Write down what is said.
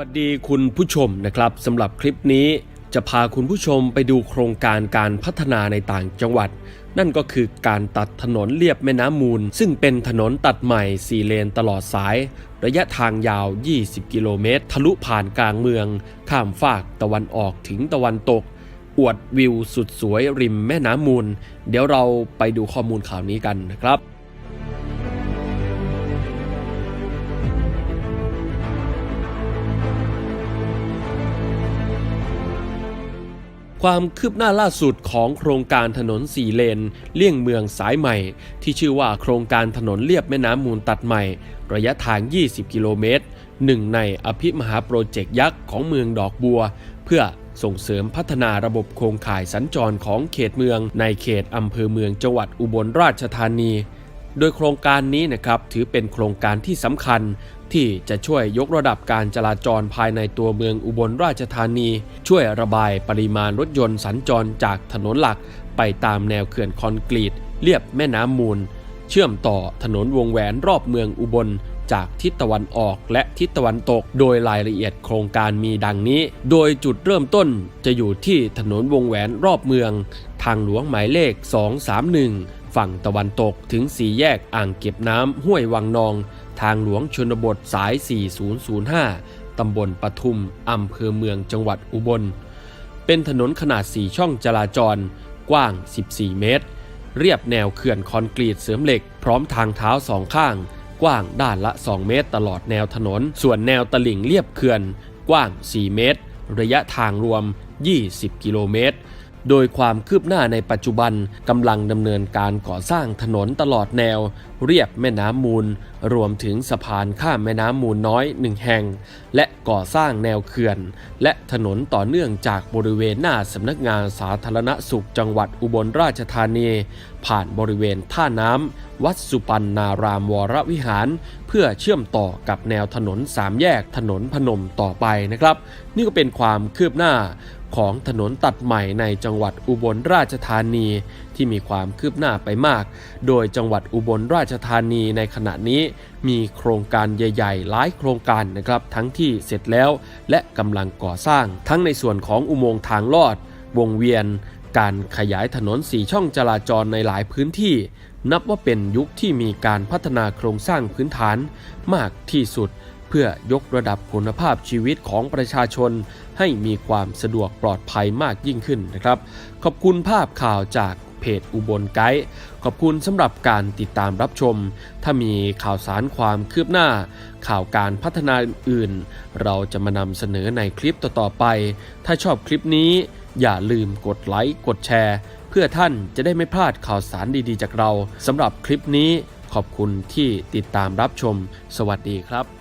วัสดีคุณผู้ชมนะครับสำหรับคลิปนี้จะพาคุณผู้ชมไปดูโครงการการพัฒนาในต่างจังหวัด นั่นก็คือการตัดถนนเลียบแม่น้ำมูล ซึ่งเป็นถนนตัดใหม่ 4 เลนตลอดสาย ระยะทางยาว 20 กิโลเมตร ทะลุผ่านกลางเมือง ข้ามฟากตะวันออกถึงตะวันตก อวดวิวสุดสวยริมแม่น้ำมูล เดี๋ยวเราไปดูข้อมูลข่าวนี้กันนะครับ ความคืบหน้าล่าสุดของโครงการถนนสี่เลน เลี่ยงเมืองสายใหม่ ที่ชื่อว่าโครงการถนนเลียบแม่น้ำมูลตัดใหม่ ระยะทาง 20 กิโลเมตรหนึ่งในอภิมหาโปรเจกต์ยักษ์ของเมืองดอกบัว เพื่อส่งเสริมพัฒนาระบบโครงข่ายสัญจรของเขตเมืองในเขตอำเภอเมืองจังหวัดอุบลราชธานี โดยโครงการนี้นะครับถือเป็นโครงการที่สำคัญที่จะช่วยยกระดับการจราจรภายในตัวเมืองอุบลราชธานี ช่วยระบายปริมาณรถยนต์สัญจรจากถนนหลัก ไปตามแนวเขื่อนคอนกรีตเลียบแม่น้ำมูล เชื่อมต่อถนนวงแหวนรอบเมืองอุบล จากทิศตะวันออกและทิศตะวันตก โดยรายละเอียดโครงการมีดังนี้ โดยจุดเริ่มต้นจะอยู่ที่ถนนวงแหวนรอบเมือง ทางหลวงหมายเลข 231 ฝั่งตะวันตกถึงสี่แยกอ่างเก็บน้ำห้วยวังนอง ทางหลวงชนบทสาย 4005 ตำบลปทุม อำเภอเมืองจังหวัดอุบล เป็นถนนขนาด 4 ช่องจราจร กว้าง 14 เมตร เรียบแนวเขื่อนคอนกรีตเสริมเหล็ก พร้อมทางเท้าสองข้าง กว้างด้านละ 2 เมตรตลอดแนวถนน ส่วนแนวตลิ่งเรียบเขื่อน กว้าง 4 เมตร ระยะทางรวม 20 กิโลเมตร โดยความคืบหน้าในปัจจุบันกำลังดำเนินการก่อสร้างถนนตลอดแนว เรียบแม่น้ำมูล รวมถึงสะพานข้ามแม่น้ำมูลน้อยหนึ่งแห่ง และก่อสร้างแนวเขื่อน และถนนต่อเนื่องจากบริเวณหน้าสำนักงานสาธารณสุขจังหวัดอุบลราชธานี ผ่านบริเวณท่าน้ำ วัดสุปันนารามวรวิหาร เพื่อเชื่อมต่อกับแนวถนนสามแยกถนนพนมต่อไปนะครับ นี่ก็เป็นความคืบหน้าของถนนตัดใหม่ในจังหวัดอุบลราชธานีที่มีความคืบหน้าไปมาก โดยจังหวัดอุบลราชธานีในขณะนี้ มีโครงการใหญ่ๆ หลายโครงการนะครับ ทั้งที่เสร็จแล้วและกำลังก่อสร้าง ทั้งในส่วนของอุโมงค์ทางลอด วงเวียน การขยายถนนสีช่องจราจรในหลายพื้นที่ นับว่าเป็นยุคที่มีการพัฒนาโครงสร้างพื้นฐานมากที่สุด เพื่อยกระดับคุณภาพชีวิตของประชาชน ให้มีความสะดวกปลอดภัยมากยิ่งขึ้นนะครับ ขอบคุณภาพข่าวจากเพจอุบลไกด์ขอบคุณสำหรับการติดตามรับชม ถ้ามีข่าวสารความคืบหน้า ข่าวการพัฒนาอื่นๆเราจะมานำเสนอในคลิปต่อๆไป ถ้าชอบคลิปนี้อย่าลืมกดไลค์กดแชร์ เพื่อท่านจะได้ไม่พลาดข่าวสารดีๆ จากเราสำหรับคลิปนี้ขอบคุณที่ติดตามรับชม สวัสดีครับ